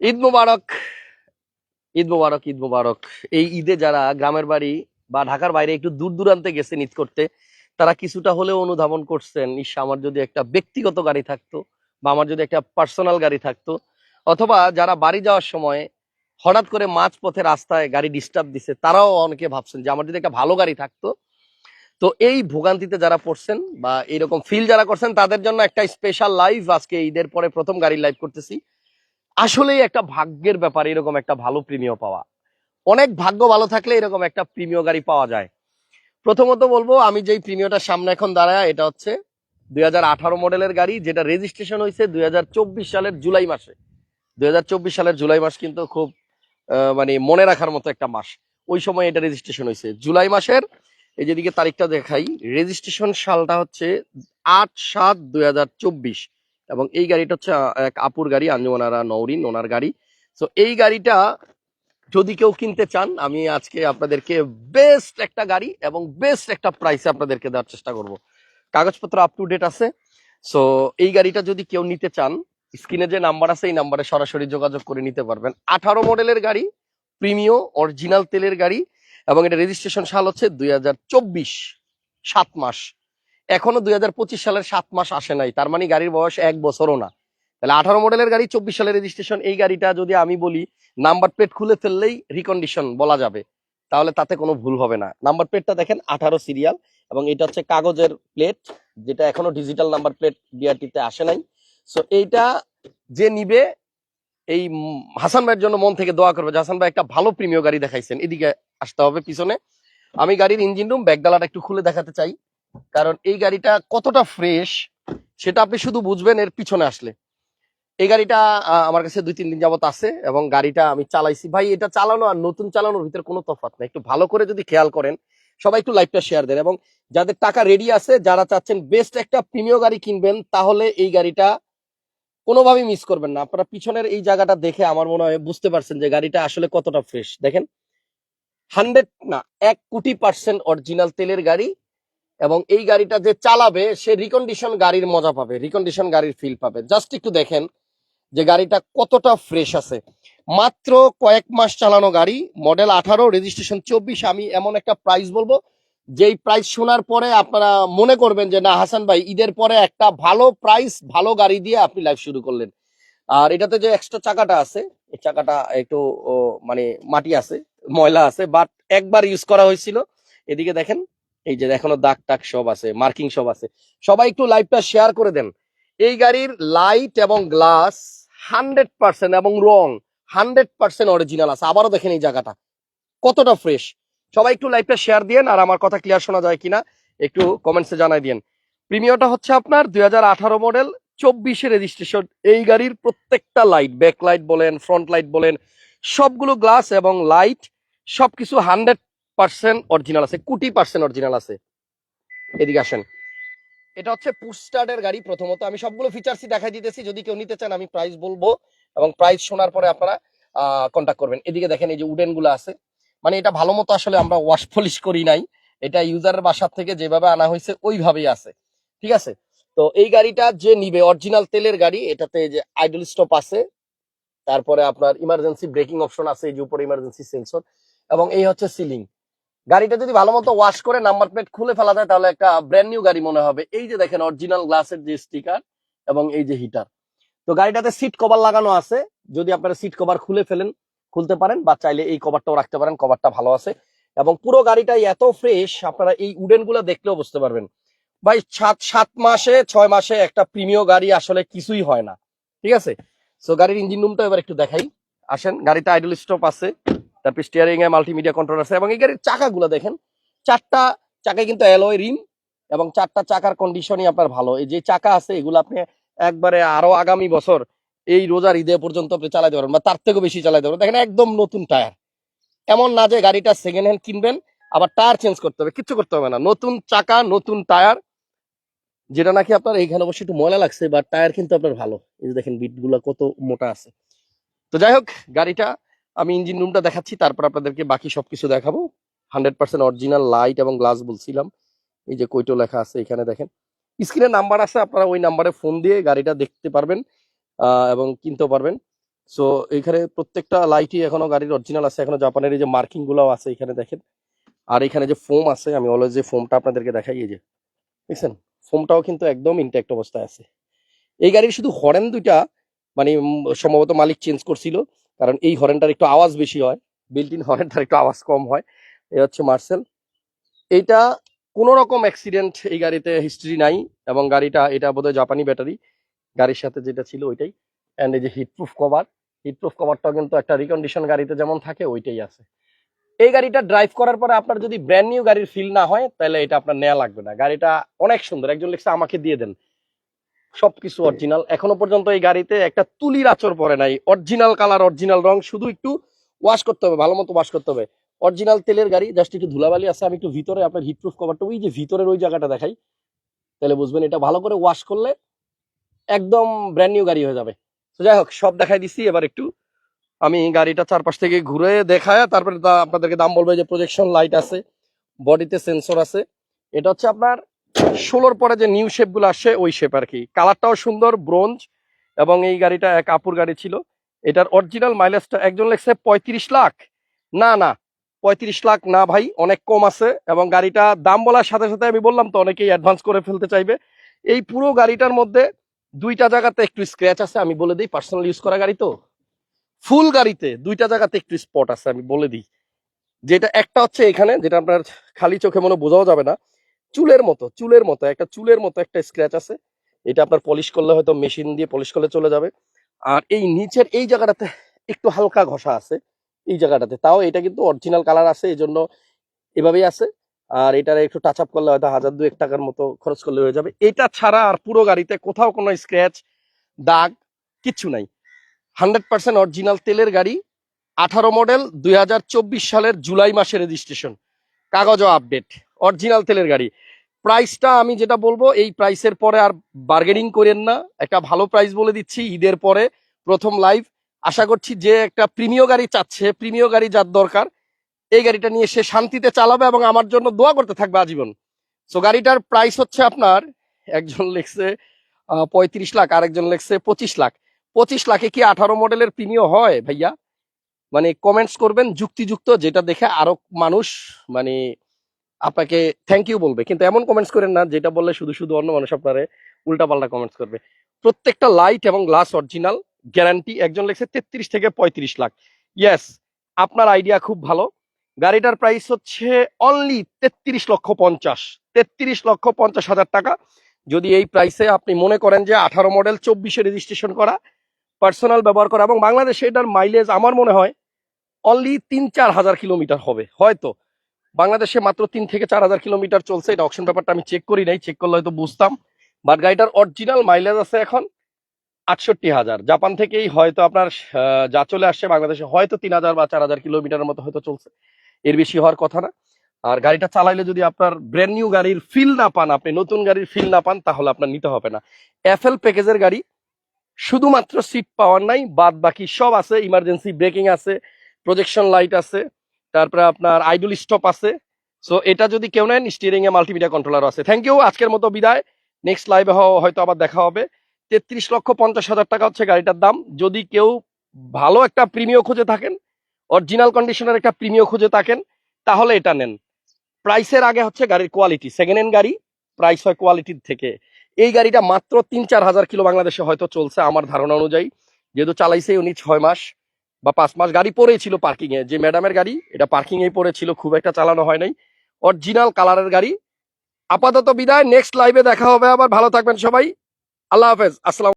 ঈদ মুবারক ঈদ মুবারক ঈদ মুবারক। এই ঈদে যারা গ্রামের বাড়ি বা ঢাকার বাইরে একটু দূর দূরান্তে গেছেন ঈদ করতে, তারা কিছুটা হলেও অনুধাবন করছেন, ইস, আমার যদি একটা ব্যক্তিগত গাড়ি থাকতো বা আমার যদি একটা পার্সোনাল গাড়ি থাকতো। অথবা যারা বাড়ি যাওয়ার সময় হঠাৎ করে মাঝ পথে রাস্তায় গাড়ি ডিস্টার্ব দিছে, তারাও অনেকে ভাবছেন যে, আমার যদি একটা ভালো গাড়ি থাকতো। তো এই ভোগান্তিতে যারা পড়ছেন বা এরকম ফিল যারা করছেন, তাদের জন্য একটা স্পেশাল লাইভ আজকে ঈদের পরে প্রথম গাড়ি লাইভ করতেছি। আসলেই একটা ভাগ্যের ব্যাপার, এরকম একটা ভালো প্রিমিয় পাওয়া। অনেক ভাগ্য ভালো থাকলে এরকম একটা প্রিমিয় গাড়ি পাওয়া যায়। প্রথমত বলব, আমি যেই প্রিমিয়টার সামনে এখন দাঁড়ায়, এটা হচ্ছে দু হাজার আঠারো মডেলের গাড়ি, যেটা রেজিস্ট্রেশন হয়েছে দুই সালের জুলাই মাসে। দুই হাজার চব্বিশ সালের জুলাই মাস কিন্তু খুব মানে মনে রাখার মতো একটা মাস। ওই সময় এটা রেজিস্ট্রেশন হয়েছে। জুলাই মাসের, এই যেদিকে তারিখটা দেখাই রেজিস্ট্রেশন সালটা হচ্ছে আট সাত দুই এবং এই গাড়িটা হচ্ছে এক আপুর গাড়ি আঞ্জুমানারা নৌরিন ওনার গাড়ি। তো এই গাড়িটা যদি কেউ কিনতে চান, আমি আজকে আপনাদেরকে বেস্ট একটা গাড়ি এবং বেস্ট একটা প্রাইসে আপনাদেরকে দেওয়ার চেষ্টা করব। কাগজপত্র আপ টু ডেট আছে। সো এই গাড়িটা যদি কেউ নিতে চান স্ক্রিনে যে নাম্বার আছে, এই নাম্বারে সরাসরি যোগাযোগ করে নিতে পারবেন। আঠারো মডেলের গাড়ি প্রিমিয় অরিজিনাল তেলের গাড়ি এবং এটা রেজিস্ট্রেশন সাল হচ্ছে দুই সাত মাস। এখনও দুই হাজার পঁচিশ সালের সাত মাস আসে নাই। তার মানে গাড়ির বয়স এক বছরও না। তাহলে আঠারো মডেলের গাড়ি, চব্বিশ সালের রেজিস্ট্রেশন এই গাড়িটা যদি আমি বলি নাম্বার প্লেট খুলে ফেললেই রিকন্ডিশন বলা যাবে। তাহলে তাতে কোনো ভুল হবে না। নাম্বার প্লেটটা দেখেন, আঠারো সিরিয়াল এবং এটা হচ্ছে কাগজের প্লেট যেটা এখনও ডিজিটাল নাম্বার প্লেট বিআরটিতে আসে নাই। সো এইটা যে নিবে, এই হাসান ভাইয়ের জন্য মন থেকে দোয়া করবে যে, হাসান ভাই, একটা ভালো প্রিমিয় গাড়ি দেখাইছেন। এদিকে আসতে হবে পিছনে। আমি গাড়ির ইঞ্জিন রুম ব্যাগডালাটা একটু খুলে দেখাতে চাই। কারণ এই গাড়িটা কতটা ফ্রেশ সেটা আপনি শুধু বুঝবেন এর পিছনে আসলে। এই গাড়িটা আমার কাছে দুই, তিন দিন যাবত আছে এবং গাড়িটা আমি চালাইছি। ভাই, এটা চালানো আর নতুন চালানোর ভিতরে কোনো তফাৎ নাই। একটু ভালো করে যদি খেয়াল করেন, সবাই একটু লাইভটা শেয়ার দেন এবং যাদের টাকা রেডি আছে, যারা চাচ্ছেন বেস্ট একটা প্রিমিয় গাড়ি কিনবেন, তাহলে এই গাড়িটা কোনোভাবেই মিস করবেন না। আপনারা পিছনের এই জায়গাটা দেখে আমার মনে হয় বুঝতে পারছেন যে গাড়িটা আসলে কতটা ফ্রেশ দেখেন হান্ড্রেড না, এক কোটি পার্সেন্ট অরিজিনাল তেলের গাড়ি এবং এই গাড়িটা যে চালাবে, সে রিকন্ডিশন গাড়ির মজা পাবে রিকন্ডিশন গাড়ির ফিল পাবে। জাস্ট একটু দেখেন যে গাড়িটা কতটা ফ্রেশ আছে। মাত্র কয়েক মাস চালানো গাড়ি মডেল আঠারো রেজিস্ট্রেশন চব্বিশ। আমি এমন একটা প্রাইস বলব, যেই প্রাইস শোনার পরে আপনারা মনে করবেন যে, না, হাসান ভাই, ঈদের পরে একটা ভালো প্রাইস ভালো গাড়ি দিয়ে আপনি লাইফ শুরু করলেন। আর এটাতে যে এক্সট্রা চাকাটা আছে, এই চাকাটা একটু মানে মাটি আছে, ময়লা আছে বাট একবার ইউজ করা হয়েছিল। এদিকে দেখেন এই যে এখনও দাগ টাক সব আছে মার্কিং সব আছে। সবাই একটু লাইভটা শেয়ার করে দেন। এই গাড়ির লাইট এবং গ্লাস হান্ড্রেড পার্সেন্ট এবং রং হান্ড্রেড পার্সেন্ট অরিজিনাল আছে। আবারও দেখেন এই জায়গাটা। কতটা ফ্রেশ সবাই একটু লাইভটা শেয়ার দিয়েন আর আমার কথা ক্লিয়ার শোনা যায় কিনা, একটু কমেন্টসে জানাই দিন প্রিমিয়টা হচ্ছে আপনার দুই আঠারো মডেল চব্বিশে রেজিস্ট্রেশন এই গাড়ির প্রত্যেকটা লাইট ব্যাক লাইট বলেন ফ্রন্ট লাইট বলেন, সবগুলো গ্লাস এবং লাইট সবকিছু হান্ড্রেড পার্সেন্ট অরিজিনাল আছে, কোটি পার্সেন্ট অরিজিনাল আছে। এদিকে আসেন। এটা হচ্ছে পুস্টার্ডের গাড়ি প্রথমত। আমি সবগুলো ফিচার্সই দেখাই দিতেছি, যদি কেউ নিতে চান আমি প্রাইস বলব এবং প্রাইস শোনার পরে আপনারা কন্ট্যাক্ট করবেন। এদিকে দেখেন এই যে উডেনগুলো আছে। মানে এটা ভালো মতো আসলে আমরা ওয়াশ পলিশ করি নাই। এটা ইউজারের বাসার থেকে যেভাবে আনা হয়েছে, ওইভাবেই আছে। ঠিক আছে? তো এই গাড়িটা যে নিবে অরিজিনাল তেলের গাড়ি, এটাতে যে আইডল স্টপ আছে। তারপরে আপনার ইমার্জেন্সি ব্রেকিং অপশন আছে, এই যে উপরে ইমার্জেন্সি সেন্সর এবং এই হচ্ছে সিলিং গাড়িটা যদি ভালো মতো ওয়াশ করে নাম্বার প্লেট খুলে ফেলা যায়, তাহলে একটা ব্র্যান্ড নিউ গাড়ি মনে হবে। এই যে দেখেন অরিজিনাল গ্লাসের যে স্টিকার এবং এই যে হিটার তো গাড়িটাতে সিট কভার লাগানো আছে। যদি আপনারা সিট কভার খুলে ফেলেন, খুলতে পারেন বা চাইলে এই কভারটাও রাখতে পারেন কভারটা ভালো আছে। এবং পুরো গাড়িটাই এত ফ্রেশ আপনারা এই উডেনগুলো দেখলেও বুঝতে পারবেন। ভাই, সাত সাত মাসে, ছয় মাসে একটা প্রিমিয় গাড়ি আসলে কিছুই হয় না। ঠিক আছে? সো গাড়ির ইঞ্জিন রুমটা এবার একটু দেখাই। আসেন, গাড়িতে আইডল স্টপ আছে। তারপর স্টিয়ারিং এ মাল্টিমিডিয়া কন্ট্রোল আছে এবং এই গাড়ির চাকাগুলো দেখেন, চারটা চাকায় কিন্তু অ্যালয় রিম এবং চারটা চাকার কন্ডিশনই আপনার ভালো। এই যে চাকা আছে, এগুলো আপনি একবারে আরও আগামী বছর এই রোজার ঈদে পর্যন্ত আপনি চালাতে পারবেন বা তার থেকেও বেশি চালাতে পারবেন। দেখেন একদম নতুন টায়ার এমন না যে গাড়িটা সেকেন্ড হ্যান্ড কিনবেন, আবার টায়ার চেঞ্জ করতে হবে, কিচ্ছু করতে হবে না। নতুন চাকা, নতুন টায়ার যেটা নাকি আপনার এইখানে অবশ্যই একটু ময়লা লাগছে বা টায়ার কিন্তু আপনার ভালো। এই যে দেখেন বিটগুলা কত মোটা আছে। তো যাই হোক, গাড়িটা আমি ইঞ্জিন রুমটা দেখাচ্ছি, তারপর আপনাদেরকে বাকি সবকিছু দেখাবো। হান্ড্রেড পার্সেন্ট অরিজিনাল লাইট এবং গ্লাস বলছিলাম। এই যে কৈটো লেখা আছে এখানে দেখেন। স্ক্রিনে নাম্বার আছে, আপনারা ওই নাম্বারে ফোন দিয়ে গাড়িটা দেখতে পারবেন এবং কিনতে পারবেন। সো এখানে প্রত্যেকটা লাইটই এখনও গাড়ির অরিজিনাল আছে। এখনও জাপানের এই যে মার্কিং গুলাও আছে এখানে দেখেন। আর এখানে যে ফোম আছে, আমি অলওয়েজ যে ফোমটা আপনাদেরকে দেখাই, এই যে, দেখছেন? ফোমটাও কিন্তু একদম ইনট্যাক্ট অবস্থায় আছে। এই গাড়ির শুধু হরেন দুইটা মানে সম্ভবত মালিক চেঞ্জ করছিল। কারণ এই হরেনটার একটু আওয়াজ বেশি হয় বিল্ট ইন হরেনটার একটু আওয়াজ কম হয়। এই হচ্ছে মার্সেল। এইটা কোনো রকম অ্যাক্সিডেন্ট এই গাড়িতে হিস্ট্রি নাই এবং গাড়িটা, এটা বোধহয় জাপানি ব্যাটারি। গাড়ির সাথে যেটা ছিল ওইটাই। অ্যান্ড এই যে হিটপ্রুফ কভার হিটপ্রুফ কভারটাও কিন্তু একটা রিকন্ডিশন গাড়িতে যেমন থাকে, ওইটাই আছে। এই গাড়িটা ড্রাইভ করার পরে আপনার যদি ব্র্যান্ড নিউ গাড়ির ফিল না হয়, তাহলে এটা আপনার নেওয়া লাগবে না। গাড়িটা অনেক সুন্দর। একজন লিখছে, আমাকে দিয়ে দেন। সবকিছু অরিজিনাল এখনও পর্যন্ত এই গাড়িতে একটা তুলির আচর পরে নাই। অরিজিনাল কালার অরিজিনাল রং শুধু একটু ওয়াশ করতে হবে ভালো মতো ওয়াশ করতে হবে। অরিজিনাল তেলের গাড়ি জাস্ট একটু ধুলাবালি আছে আমি একটু ভিতরে আপনার হিটপ্রুফ কভারটা ওই যে ভিতরের ওই জায়গাটা দেখাই। তাহলে বুঝবেন এটা ভালো করে ওয়াশ করলে একদম ব্র্যান্ড নিউ গাড়ি হয়ে যাবে। তো যাই হোক সব দেখাই দিচ্ছি এবার একটু আমি গাড়িটা চারপাশ থেকে ঘুরে দেখায় তারপরে আপনাদেরকে দাম বলব এই যে প্রজেকশন লাইট আছে বডিতে সেন্সর আছে। এটা হচ্ছে আপনার ষোলোর পরে যে নিউ শেপগুলো আসে, ওই শেপ আর কি কালারটাও সুন্দর ব্রোঞ্জ এবং এই গাড়িটা এক আপুর গাড়ি ছিল। এটার অরিজিনাল মাইলেজটা একজন লেখছে পঁয়ত্রিশ লাখ। না না, পঁয়ত্রিশ লাখ না ভাই, অনেক কম আছে, এবং গাড়িটা দাম বলার সাথে সাথে আমি বললাম তো অনেকেই অ্যাডভান্স করে ফেলতে চাইবে। এই পুরো গাড়িটার মধ্যে দুইটা জায়গাতে একটু স্ক্র্যাচ আছে, আমি বলে দিই পার্সোনাল ইউজ করা গাড়ি তো। ফুল গাড়িতে দুইটা জায়গাতে একটু স্পট আছে, আমি বলে দিই। যেটা একটা হচ্ছে এখানে, যেটা আপনার খালি চোখে মনে বোঝাও যাবে না। চুলের মতো চুলের মতো, একটা চুলের মতো একটা স্ক্র্যাচ আছে। এটা আপনার পলিশ করলে হয়তো মেশিন দিয়ে পলিশ করলে চলে যাবে। আর এই নিচের এই জায়গাটাতে একটু হালকা ঘষা আছে, এই জায়গাটাতে। তাও এটা কিন্তু অরিজিনাল কালার আছে এই জন্য এভাবেই আছে। আর এটার একটু টাচ আপ করলে হয়তো হাজার দুয়েক টাকার মতো খরচ করলে হয়ে যাবে। এটা ছাড়া আর পুরো গাড়িতে কোথাও কোনো স্ক্র্যাচ দাগ কিচ্ছু নাই। হান্ড্রেড পার্সেন্ট অরিজিনাল তেলের গাড়ি, আঠারো মডেল দুই হাজার চব্বিশ সালের জুলাই মাসের রেজিস্ট্রেশন কাগজও আপডেট অরিজিনাল তেলের গাড়ি। প্রাইসটা আমি যেটা বলব, এই প্রাইসের পরে আর বার্গেনিং করেন না। একটা ভালো প্রাইস বলে দিচ্ছি, ঈদের পরে প্রথম লাইভ আশা করছি যে একটা প্রিমিয় গাড়ি চাচ্ছে প্রিমিয় গাড়ি যার দরকার, এই গাড়িটা নিয়ে সে শান্তিতে চালাবে এবং আমার জন্য দোয়া করতে থাকবে আজীবন। সো গাড়িটার প্রাইস হচ্ছে আপনার, একজন লিখছে পঁয়ত্রিশ লাখ আর একজন লিখছে পঁচিশ লাখ। পঁচিশ লাখে কি আঠারো মডেলের প্রিমিয় হয় ভাইয়া? মানে কমেন্টস করবেন যুক্তিযুক্ত, যেটা দেখে আরও মানুষ মানে আপনাকে থ্যাংক ইউ বলবে। কিন্তু এমন কমেন্টস করেন না, যেটা বললে শুধু শুধু অন্য মানুষ আপনারে উল্টাপাল্টা কমেন্টস করবে। প্রত্যেকটা লাইট এবং গ্লাস অরিজিনাল গ্যারান্টি একজন লেখছে তেত্রিশ থেকে পঁয়ত্রিশ লাখ। ইয়েস আপনার আইডিয়া খুব ভালো। গাড়িটার প্রাইস হচ্ছে অনলি তেত্রিশ লক্ষ পঞ্চাশ। তেত্রিশ লক্ষ পঞ্চাশ হাজার টাকা। যদি এই প্রাইসে আপনি মনে করেন যে আঠারো মডেল চব্বিশে রেজিস্ট্রেশন করা পার্সোনাল ব্যবহার করা, এবং বাংলাদেশে এটার মাইলেজ আমার মনে হয় অনলি তিন চার হাজার কিলোমিটার হবে। হয়তো বাংলাদেশে মাত্র তিন থেকে চার হাজার কিলোমিটার চলছে। এটা অপশন ব্যাপারটা আমি চেক করি নাই চেক করলে হয়তো বুঝতাম। বাট গাড়িটার অরিজিনাল মাইলেজ আছে এখন আটষট্টি হাজার। জাপান থেকেই হয়তো আপনার যা চলে আসছে বাংলাদেশে হয়তো তিন হাজার বা চার হাজার কিলোমিটারের মতো হয়তো চলছে। এর বেশি হওয়ার কথা না। আর গাড়িটা চালাইলে যদি আপনার ব্র্যান্ড নিউ গাড়ির ফিল না পান, আপনি নতুন গাড়ির ফিল না পান, তাহলে আপনার নিতে হবে না। এফএল প্যাকেজের গাড়ি শুধুমাত্র সিট পাওয়ার নাই বাদ বাকি সব আছে ইমার্জেন্সি ব্রেকিং আছে প্রজেকশন লাইট আছে। তারপরে আপনার আইডল স্টপ আছে। সো এটা যদি কেউ নেন স্টিয়ারিং এ মাল্টিমিডিয়া কন্ট্রোলার আছে। থ্যাংক ইউ আজকের মতো বিদায়। নেক্সট লাইভে হয়তো আবার দেখা হবে। তেত্রিশ লক্ষ পঞ্চাশ হাজার টাকা হচ্ছে গাড়িটার দাম। যদি কেউ ভালো একটা প্রিমিয় খুঁজে থাকেন অরিজিনাল কন্ডিশনের একটা প্রিমিয় খুঁজে থাকেন, তাহলে এটা নেন। প্রাইসের আগে হচ্ছে গাড়ির কোয়ালিটি সেকেন্ড হ্যান্ড গাড়ি প্রাইস হয় কোয়ালিটির থেকে। এই গাড়িটা মাত্র তিন চার হাজার কিলো বাংলাদেশে হয়তো চলছে আমার ধারণা অনুযায়ী। যেহেতু চালাইছে উনি ছয় মাস। বা পাঁচ মাস গাড়ি পরেই ছিল পার্কিং এ। যে ম্যাডামের গাড়ি, এটা পার্কিং এই পড়েছিল খুব একটা চালানো হয় নাই। অরিজিনাল কালারের গাড়ি। আপাতত বিদায় নেক্সট লাইভে দেখা হবে আবার। ভালো থাকবেন সবাই। আল্লাহ হাফেজ। আসসালাম